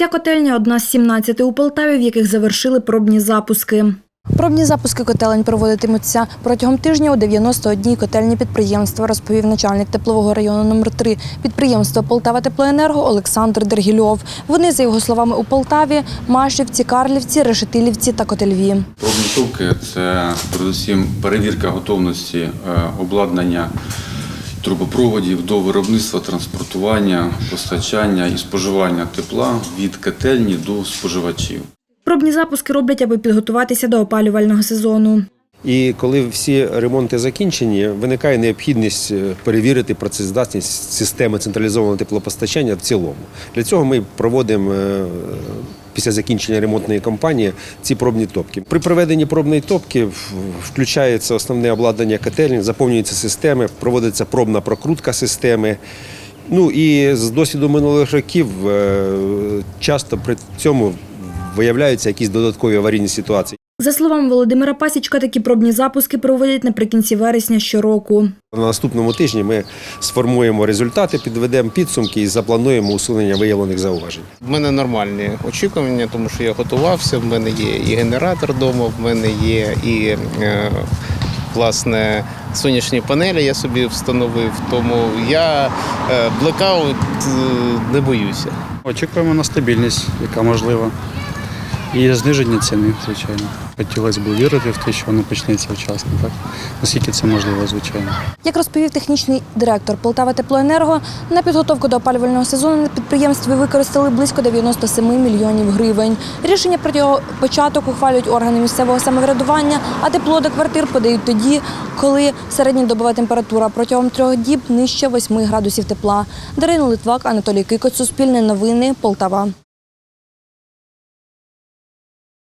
Ця котельня одна з 17 у Полтаві, в яких завершили пробні запуски. Пробні запуски котелень проводитимуться протягом тижня у 91 котельні підприємства, розповів начальник теплового району номер 3 підприємства Полтава Теплоенерго Олександр Дергільов. Вони, за його словами, у Полтаві, Машівці, Карлівці, Решетилівці та Котельві. Пробні товки це передусім перевірка готовності е, обладнання трубопроводів до виробництва, транспортування, постачання і споживання тепла від котельні до споживачів. Пробні запуски роблять, аби підготуватися до опалювального сезону. І коли всі ремонти закінчені, виникає необхідність е, перевірити працездатність системи централізованого теплопостачання в цілому. Для цього ми проводимо е, після закінчення ремонтної кампанії ці пробні топки. При проведенні пробної топки включається основне обладнання котельні, заповнюються системи, проводиться пробна прокрутка системи. Ну і з досвіду минулих років е, часто при цьому виявляються якісь додаткові аварійні ситуації. За словами Володимира Пасічка, такі пробні запуски проводять наприкінці вересня щороку. На наступному тижні ми сформуємо результати, підведемо підсумки і заплануємо усунення виявлених зауважень. В мене нормальні очікування, тому що я готувався. В мене є і генератор вдома, в мене є і е, власне сонячні панелі. Я собі встановив. Тому я е, блекаут е, не боюся. Очікуємо на стабільність, яка можлива. І зниження ціни, звичайно. Хотілося б вірити в те, що воно почнеться вчасно, так? Наскільки це можливо, звичайно. Як розповів технічний директор Полтава Теплоенерго, на підготовку до опалювального сезону на підприємстві використали близько 97 мільйонів гривень. Рішення про його початок ухвалюють органи місцевого самоврядування, а тепло до квартир подають тоді, коли середньодобова температура протягом трьох діб нижче 8 градусів тепла. Дарина Литвак, Анатолій Кикоць, Суспільне новини, Полтава.